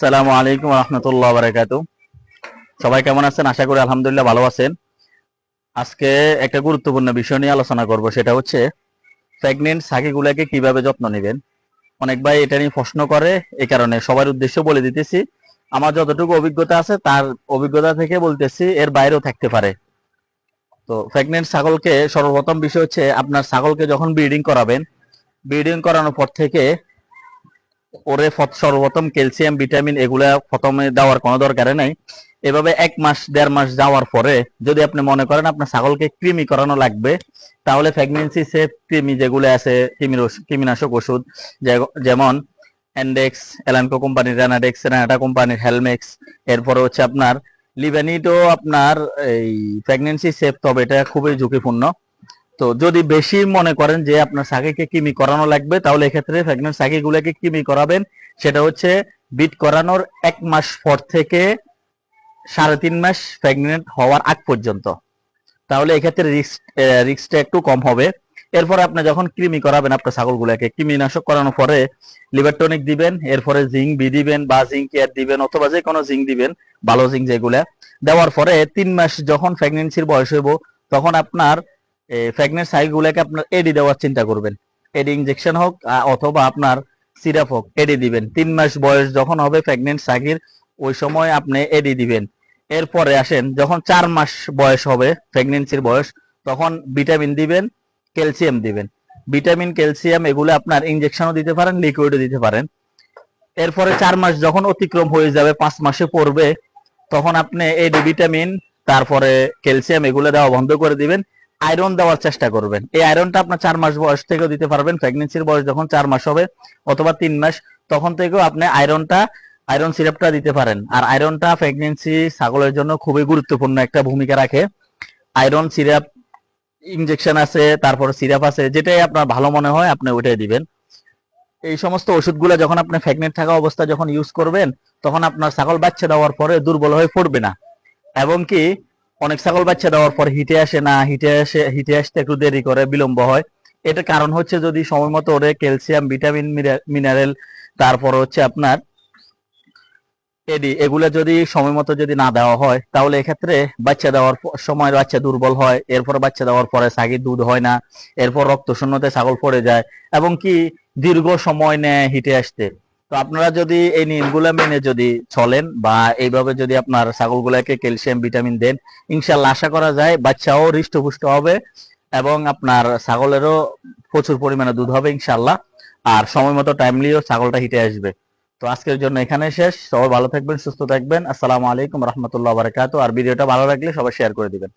আসসালামু আলাইকুম রহমতুল্লাহ বারাকাতু। সবাই কেমন আছেন? আশা করি আলহামদুলিল্লাহ ভালো আছেন। আজকে একটা গুরুত্বপূর্ণ বিষয় নিয়ে আলোচনা করব, সেটা হচ্ছে প্রেগনেন্ট সাকিগুলাকে কীভাবে যত্ন নেবেন? অনেক ভাই এটা নিয়ে প্রশ্ন করে এই কারণে সবার উদ্দেশ্য বলে দিতেছি। আমার যতটুকু অভিজ্ঞতা আছে, তার অভিজ্ঞতা থেকে বলতেছি, এর বাইরেও থাকতে পারে। তো প্রেগনেন্ট ছাগলকে সর্বপ্রথম বিষয় হচ্ছে, আপনার ছাগলকে যখন ব্রিডিং করাবেন ব্রিডিং করানোর পর থেকে ওরে সর্বপ্রথম ক্যালসিয়াম, ভিটামিন এগুলা প্রথমে দেওয়ার কোনো দরকার নাই। এভাবে এক মাস, দেড় মাস যাওয়ার পরে যদি আপনি মনে করেন আপনার ছাগলকে কৃমি করানো লাগবে, তাহলে প্রেগনেন্সি সেফ কৃমি যেগুলো আছে কৃমিনাশক ওষুধ যেমন অ্যান্ডেক্স এলানকো কোম্পানির রেনাডেক্স রেনাটা কোম্পানির হেলমেক্স এরপরে হচ্ছে আপনার লিভেনিটো আপনার এই প্রেগনেন্সি সেফ তবে এটা খুবই ঝুঁকিপূর্ণ। তো যদি বেশি মনে করেন যে আপনার সাকিকে কিমি করানো লাগবে, তাহলে এক্ষেত্রে প্রেগনেন্ট সাকিগুলোকে কিমি করাবেন। সেটা হচ্ছে বিট করানোর এক মাস পর থেকে সাড়ে তিন মাস প্রেগনেন্ট হওয়ার আগ পর্যন্ত। তাহলে এক্ষেত্রে রিস্ক রিস্কটা একটু কম হবে। এরপরে আপনি যখন কৃমি করাবেন আপনার ছাগলগুলোকে, কৃমিনাশক করানোর পরে লিভার টনিক দিবেন, এরপরে জিঙ্ক বি দিবেন বা জিঙ্ক কেয়ার দিবেন অথবা যে কোনো জিঙ্ক দিবেন, ভালো জিঙ্ক যেগুলা। দেওয়ার পরে তিন মাস যখন প্রেগনেন্সির বয়স হইব, তখন আপনার প্রেগনেন্ট সাইগুলোকে আপনার এডি দেওয়ার চিন্তা করবেন। এডি ইনজেকশন হোক অথবা আপনার সিরাপ হোক এডি দিবেন। তিন মাস বয়স যখন হবে প্রেগনেন্ট সাকির ওই সময় আপনি এডি দিবেন। এরপরে আসেন, যখন চার মাস বয়স হবে প্রেগনেন্সির বয়স, তখন ভিটামিন দিবেন ক্যালসিয়াম দিবেন। ভিটামিন ক্যালসিয়াম এগুলো আপনার ইনজেকশনও দিতে পারেন লিকুইডও দিতে পারেন। এরপরে চার মাস যখন অতিক্রম হয়ে যাবে, পাঁচ মাসে পড়বে, তখন আপনি এডি ভিটামিন তারপরে ক্যালসিয়াম এগুলো দেওয়া বন্ধ করে দিবেন। আয়রন দেওয়ার চেষ্টা করবেন। এই আয়রনটা আপনার চার মাস বয়স থেকেও দিতে পারবেন। প্রেগনেন্সির বয়স যখন চার মাস হবে অথবা তিন মাস, তখন থেকেও আপনি আয়রনটা আয়রন সিরাপটা দিতে পারেন। আর আয়রনটা প্রেগনেন্সি ছাগলের জন্য খুবই গুরুত্বপূর্ণ একটা ভূমিকা রাখে। আয়রন সিরাপ ইনজেকশন আছে, তারপর সিরাপ আছে, যেটাই আপনার ভালো মনে হয়, আপনি ওইটাই দিবেন। এই সমস্ত ওষুধগুলো যখন আপনি প্রেগনেন্ট থাকা অবস্থা যখন ইউজ করবেন, তখন আপনার ছাগল বাচ্চা দেওয়ার পরে দুর্বল হয়ে পড়বে না। এবং কি অনেক ছাগল বাচ্চা দেওয়ার পর হিটে আসে না, হিটে আসে, হিটে আসতে একটু দেরি করে, বিলম্ব হয়। এটার কারণ হচ্ছে যদি সময় মতো ওরে ক্যালসিয়াম, ভিটামিন, মিনারেল তারপর হচ্ছে আপনার এডি, এগুলো যদি সময় মতো যদি না দেওয়া হয়, তাহলে এক্ষেত্রে বাচ্চা দেওয়ার সময় বাচ্চা দুর্বল হয়, এরপর বাচ্চা দেওয়ার পরে ছাগির দুধ হয় না, এরপর রক্ত শূন্যতে ছাগল পড়ে যায়, এবং কি দীর্ঘ সময় নেয় হিটে আসতে। তো আপনারা যদি এই নিয়মগুলো মেনে যদি চলেন বা এইভাবে যদি আপনার ছাগলগুলোকে ক্যালসিয়াম, ভিটামিন দেন, ইনশাল্লাহ আশা করা যায় বাচ্চাও হৃষ্টপুষ্ট হবে এবং আপনার ছাগলেরও প্রচুর পরিমাণে দুধ হবে ইনশাল্লাহ। আর সময় মতো টাইমলিও ছাগলটা হিটে আসবে। তো আজকের জন্য এখানে শেষ। সবাই ভালো থাকবেন, সুস্থ থাকবেন। আসসালামু আলাইকুম রহমতুল্লাহ বারাকাতু। আর ভিডিওটা ভালো লাগলে সবাই শেয়ার করে দিবেন।